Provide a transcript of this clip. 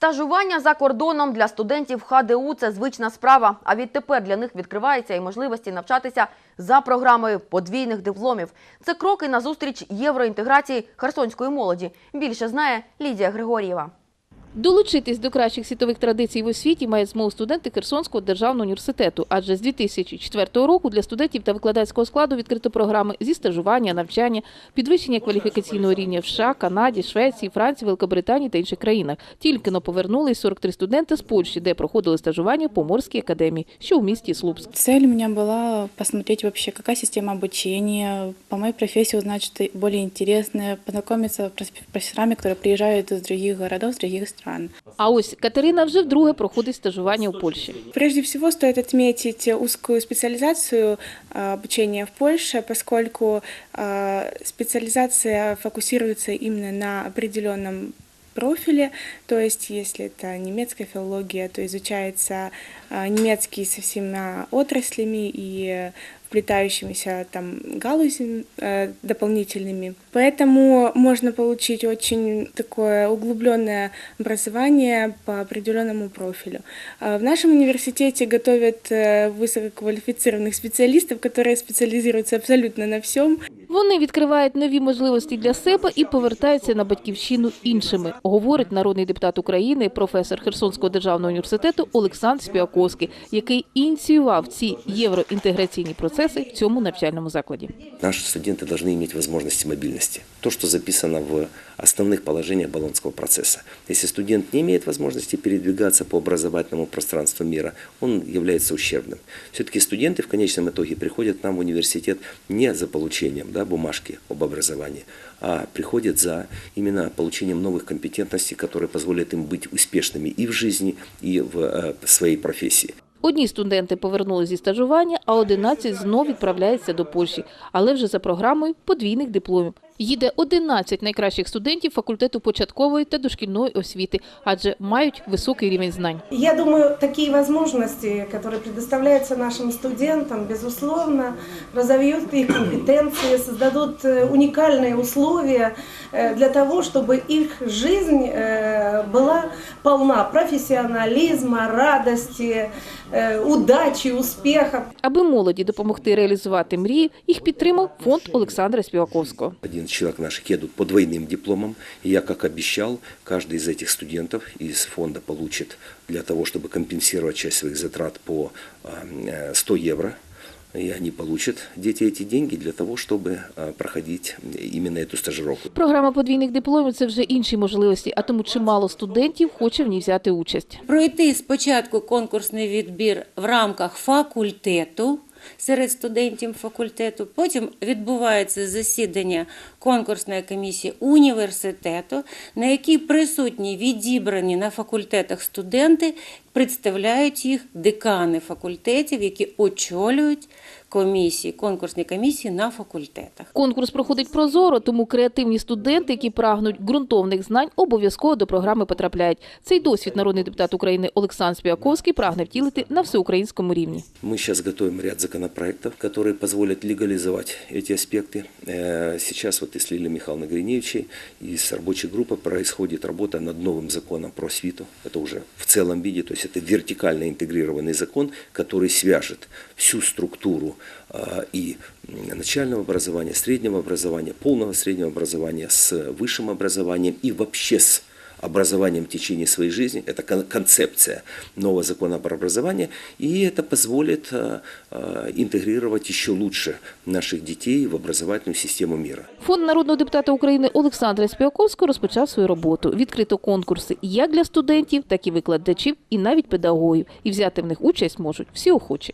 Стажування за кордоном для студентів ХДУ – це звична справа. А відтепер для них відкриваються і можливості навчатися за програмою подвійних дипломів. Це кроки назустріч євроінтеграції херсонської молоді. Більше знає Лідія Григор'єва. Долучитись до кращих світових традицій в освіті мають змогу студенти Херсонського державного університету, адже з 2004 року для студентів та викладацького складу відкрито програми зі стажування, навчання, підвищення кваліфікаційного рівня в США, Канаді, Швеції, Франції, Великобританії та інших країнах. Тільки но повернулись 43 студенти з Польщі, де проходили стажування по морській академії, що в місті Слупськ. Цель у меня была посмотреть вообще, какая система обучения, по профессии узнать что-то более интересное, познакомиться с профессорами, которые приезжают из других городов, с других стран. А ось Катерина вже вдруге проходить стажування у Польщі. Прежде всего стоит отметить узкую специализацию а, обучения в Польше, поскольку спеціалізація специализация фокусируется именно на определенном профиле, то есть если это немецкая филология, то изучается а, немецкий со всеми отраслями и вплетающимися там галузями э, дополнительными. Поэтому можно получить очень такое углубленное образование по определенному профилю. А В нашем университете готовят э, высококвалифицированных специалистов, которые специализируются абсолютно на всем. Вони відкривають нові можливості для себе і повертаються на батьківщину іншими, говорить народний депутат України, професор Херсонського державного університету Олександр Спіаковський, який ініціював ці євроінтеграційні процеси в цьому навчальному закладі. Наши студенты должны иметь возможности мобильности. То, что записано в основных положениях Болонского процесса. Если студент не имеет возможности передвигаться по образовательному пространству мира, он является ущербным. Все-таки студенты в конечном итоге приходят к нам в университет не за получением да, бумажки об образовании, а приходят за именно получением новых компетентностей, которые позволят им быть успешными и в жизни, и в э, своей профессии. Одні студенти повернули зі стажування, а 11 знов відправляються до Польщі, але вже за програмою подвійних дипломів. Їде 11 найкращих студентів факультету початкової та дошкільної освіти, адже мають високий рівень знань. Я думаю, такие возможности, которые предоставляются нашим студентам, безусловно, разовьют их компетенции, создадут э, уникальные условия э, для того, чтобы их жизнь э, была полна профессионализма, радости, э, удачи, успеха. Аби молоді допомогти реалізувати мрії, їх підтримав фонд Олександра Співаковського. 11 человек наших едут по двойным дипломам. И я, как обещал, каждый из этих студентов из фонда получит для того, чтобы компенсировать часть своих затрат по а, э, 100 евро. И они получат, дети, эти деньги для того, чтобы а, проходить именно эту стажировку. Програма подвійних дипломів це вже інші можливості, а тому чимало студентів хоче в ній взяти участь. пройти спочатку конкурсний відбір в рамках факультету серед студентів факультету. Потім відбувається засідання конкурсної комісії університету, на якій присутні відібрані на факультетах студенти, представляють їх декани факультетів, які очолюють комісії, конкурсні комісії на факультетах. Конкурс проходить прозоро, тому креативні студенти, які прагнуть ґрунтовних знань, обов'язково до програми потрапляють. Цей досвід народний депутат України Олександр Спіаковський прагне втілити на всеукраїнському рівні. Мы сейчас готовим ряд законопроектов, которые позволят легализовать эти аспекты. Э, Сейчас вот и с Лилией Михайловной Гриневичей и с рабочей группой происходит работа над новым законом про свиту. Это уже в целом виде, то есть это вертикально интегрированный закон, который свяжет всю структуру э, и м, начального образования, среднего образования, полного среднего образования с высшим образованием и вообще с образованием в течение своей жизни. Это кон- концепция нового закона про образование. И это позволит э, э, интегрировать еще лучше наших детей в образовательную систему мира. Фонд народного депутата України Олександра Спіаковського розпочав свою роботу. Відкрито конкурси як для студентів, так і викладачів, і навіть педагогів. І взяти в них участь можуть всі охочі.